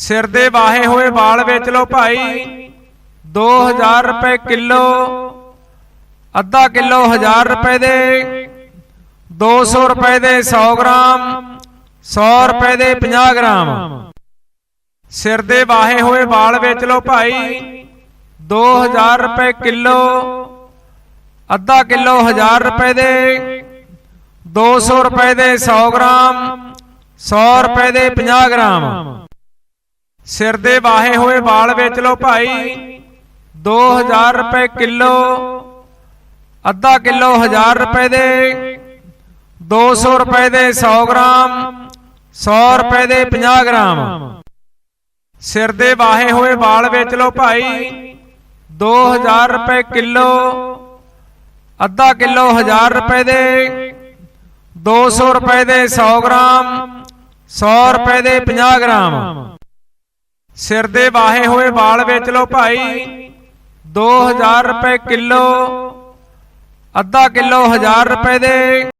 ਸਿਰ ਦੇ ਵਾਹੇ ਹੋਏ ਵਾਲ ਵੇਚ ਲਓ ਭਾਈ। 2000 ਰੁਪਏ ਕਿਲੋ, ਅੱਧਾ ਕਿਲੋ 1000 ਰੁਪਏ ਦੇ 200 ਰੁਪਏ ਦੇ 100 ਗ੍ਰਾਮ 100 ਰੁਪਏ ਦੇ 50 ਗ੍ਰਾਮ। ਸਿਰ ਦੇ ਵਾਹੇ ਹੋਏ ਵਾਲ ਵੇਚ ਲਓ ਭਾਈ। 2000 ਰੁਪਏ ਕਿਲੋ, ਅੱਧਾ ਕਿਲੋ 1000 ਰੁਪਏ ਦੇ 200 ਰੁਪਏ ਦੇ 100 ਗ੍ਰਾਮ 100 ਰੁਪਏ ਦੇ 50 ਗ੍ਰਾਮ। ਸਿਰ ਦੇ ਵਾਹੇ ਹੋਏ ਵਾਲ ਵੇਚ ਲਓ ਭਾਈ। 2000 ਰੁਪਏ ਕਿਲੋ, ਅੱਧਾ ਕਿਲੋ 1000 ਰੁਪਏ ਦੇ 200 ਰੁਪਏ ਦੇ 100 ਗ੍ਰਾਮ 100 ਰੁਪਏ ਦੇ 50 ਗ੍ਰਾਮ। ਸਿਰ ਦੇ ਵਾਹੇ ਹੋਏ ਵਾਲ ਵੇਚ ਲਓ ਭਾਈ। 2000 ਰੁਪਏ ਕਿਲੋ, ਅੱਧਾ ਕਿਲੋ 1000 ਰੁਪਏ ਦੇ 200 ਰੁਪਏ ਦੇ 100 ਗ੍ਰਾਮ 100 ਰੁਪਏ ਦੇ 50 ਗ੍ਰਾਮ। ਸਿਰ ਦੇ ਵਾਹੇ ਹੋਏ ਵਾਲ ਵੇਚ ਲਓ ਭਾਈ। 2000 ਰੁਪਏ ਕਿਲੋ, ਅੱਧਾ ਕਿਲੋ 1000 ਰੁਪਏ ਦੇ।